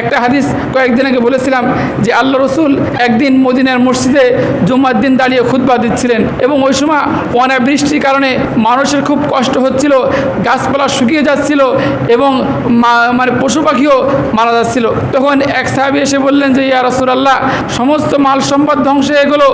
একটা হাদিস কয়েকদিন আগে বলেছিলাম যে আল্লাহ রসুল একদিন মদিনার মসজিদে জুম্মার দিন দাঁড়িয়ে খুতবা দিচ্ছিলেন এবং ওই সময় অনাবৃষ্টির কারণে মানুষের খুব কষ্ট হচ্ছিল, গাছপালা শুকিয়ে যাচ্ছিল এবং মানে পশু পাখিও মারা যাচ্ছিল। তখন এক সাহাবি এসে বললেন যে, ইয়া রসুলাল্লাহ, সমস্ত মাল সম্পদ ধ্বংস হয়ে গেলো,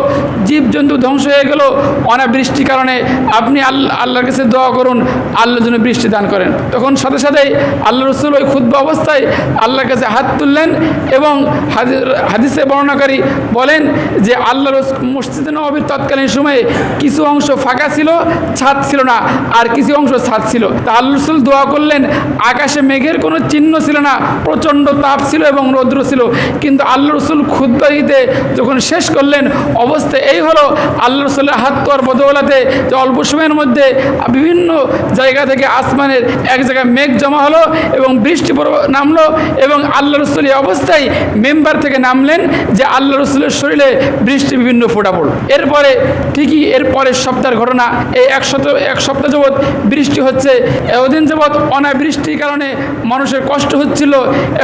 জীবজন্তু ধ্বংস হয়ে গেলো। অনাবৃষ্টির কারণে আপনি আল্লাহ আল্লাহর কাছে দোয়া করুন আল্লাহর জন্য বৃষ্টি দান করেন। তখন সাথে সাথেই আল্লাহ রসুল ওই ক্ষুদ্র অবস্থায় আল্লাহর কাছে হাত তুললেন এবং হাদি- হাদিসে বর্ণনাকারী বলেন যে আল্লাহ মসজিদে নবীর তৎকালীন সময়ে কিছু অংশ ফাঁকা ছিল, ছাদ ছিল না, আর কিছু অংশ ছাদ ছিল। তা আল্লাহ রসুল দোয়া করলেন, আকাশে মেঘের কোনো চিহ্ন ছিল না, প্রচণ্ড তাপ ছিল এবং রৌদ্র ছিল। কিন্তু আল্লাহ রসুল ক্ষুদ্রিতে যখন শেষ করলেন, অবস্থা এই হলো আল্লাহ রসুলের হাত তোয়ার বদৌলাতে যে অল্প সময়ের মধ্যে বিভিন্ন জায়গা থেকে আসমানের এক জায়গায় মেঘ জমা হলো এবং বৃষ্টি নামলো এবং আল্লাহ রসুল এই অবস্থায় মেম্বার থেকে নামলেন যে আল্লাহ রসুলের শরীরে বৃষ্টি বিভিন্ন ফোটা পড়ল। এরপরে ঠিকই এর পরের সপ্তাহের ঘটনা, এই এক সপ্তাহ এক সপ্তাহ যাবৎ বৃষ্টি হচ্ছে। এতদিন যাবৎ অনাবৃষ্টির কারণে মানুষের কষ্ট হচ্ছিল।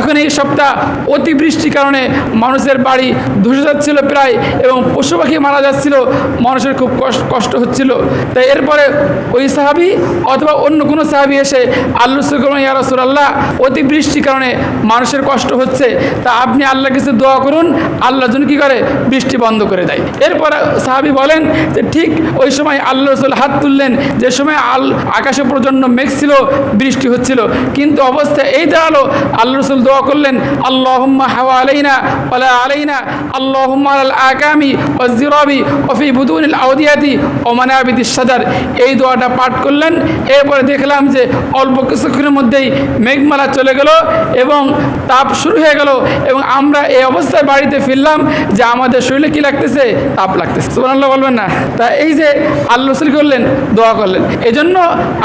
এখন এই সপ্তাহ অতিবৃষ্টির কারণে মানুষের বাড়ি ধসে যাচ্ছিল প্রায় এবং পশু পাখি মারা যাচ্ছিল, মানুষের খুব কষ্ট হচ্ছিল। তাই এরপরে ওই সাহাবি অথবা অন্য কোনো সাহাবি এসে আল্লাহ সুকরম ইয়া রসুল্লাহ অতিবৃষ্টির কারণে মানুষের কষ্ট হচ্ছে, তা আপনি আল্লাহ কাছে দোয়া করুন, আল্লাহ যেন কী করে? বৃষ্টি বন্ধ করে দেয়। এরপরে সাহাবি বলেন যে ঠিক ওই সময় আল্লাহ রসুল হাত তুললেন, যে সময় আল আকাশে প্রচণ্ড মেঘ ছিল, বৃষ্টি হচ্ছিল, কিন্তু অবস্থা এই দাঁড়াল, আল্লাহ রসুল দোয়া করলেন, আল্লাহুম্মা হাওয়া আলাইনা ওয়ালা আলাইনা, আল্লাহুম্মা আল আকামি ও জিরাবি ওফি বুদুনিল আউদিয়াতি ও মানাবিদিস সাদার। এই দোয়াটা পাঠ করলেন, এরপরে দেখলাম যে অল্প কিছুক্ষণের মধ্যেই মেঘমালা চলে গেল এবং তাপ শুরু হয়ে গেল এবং আমরা এই অবস্থায় বাড়িতে ফিরলাম যে আমাদের শরীরে কি লাগতেছে? তাপ লাগতেছে। সুবহানাল্লাহ বলবেন না? তা এই যে আল্লাহ রসুল করলেন? দোয়া করলেন। এই জন্য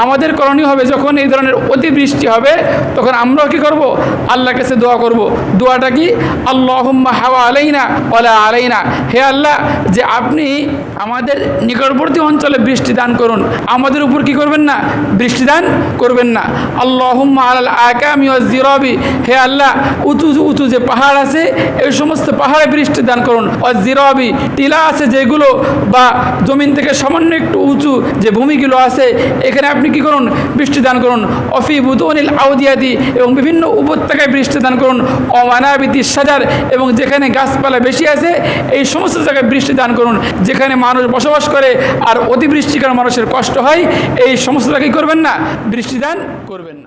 আমাদের করণীয় হবে যখন এই ধরনের অতিবৃষ্টি হবে, তখন আমরাও কি করব? আল্লাহর কাছে দোয়া করব। দোয়াটা কি? আল্লাহুম্মা হাওয়া আলাইনা ওলা আলাইনা। হে আল্লাহ, যে আপনি আমাদের নিকটবর্তী অঞ্চলে বৃষ্টি দান করুন। আমাদের উপর কি করবেন না? বৃষ্টি দান করবেন না। আল্লাহুম্মা আলাল আকামি ও জিরবি হে আল্লাহ উঁচু উঁচু যে পাহাড় আছে, এই সমস্ত পাহাড়ে বৃষ্টি দান করুন। ও জিরবি টিলা আছে যেগুলো বা জমিন থেকে সামান্য একটু উঁচু যে ভূমিগুলো আছে, এখানে আপনি কি করুন? বৃষ্টি দান করুন। অফি বুদনিল আউদিয়াদি এবং বিভিন্ন উপত্যকায় বৃষ্টি দান করুন। অমানাবিতি সাজার এবং যেখানে গাছপালা বেশি আছে, এই সমস্ত জায়গায় বৃষ্টি দান করুন। যেখানে মানুষ বসবাস করে আর অতিবৃষ্টিকার মানুষের কষ্ট হয়, এই সমস্ত জায়গায় করবেন না? বৃষ্টি দান করবেন না।